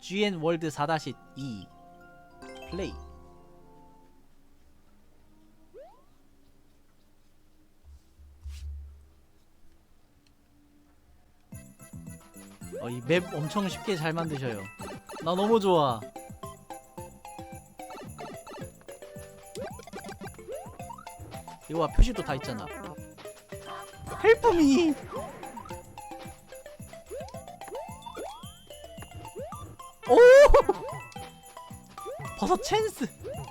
GN 월드 4-2 플레이 어, 이 맵 엄청 쉽게 잘 만드셔요. 나 너무 좋아. 이거 봐, 표시도 다 있잖아. 헬프미! 오! 버섯 찬스!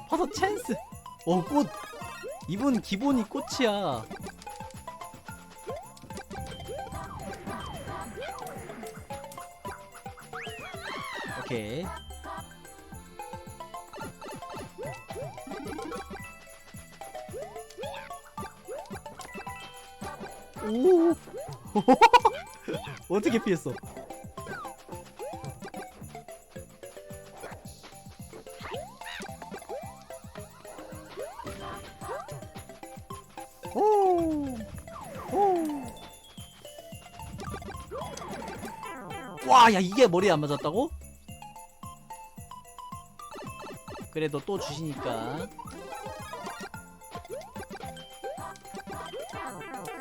버섯 찬스! 오, 꽃! 이분 기본이 꽃이야. 오케이. 오! 어떻게 피했어? 와, 야 이게 머리에 안 맞았다고? 그래도 또 주시니까.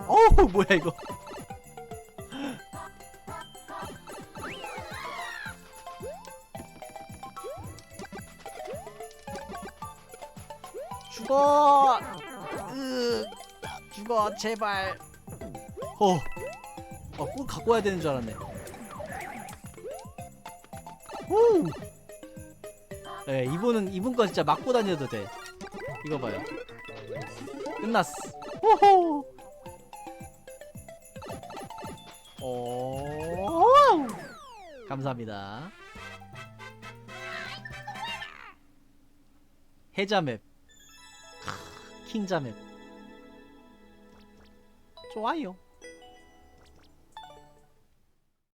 어우, 뭐야 이거? 죽어! 으, 죽어, 제발. 어, 어, 꼭 갖고 와야 되는 줄 알았네. 오! 네, 이분은 이분 거 진짜 맞고 다녀도 돼. 이거 봐요. 끝났어. 호호. 오. 감사합니다. 해자맵. 크, 킹자맵. 좋아요.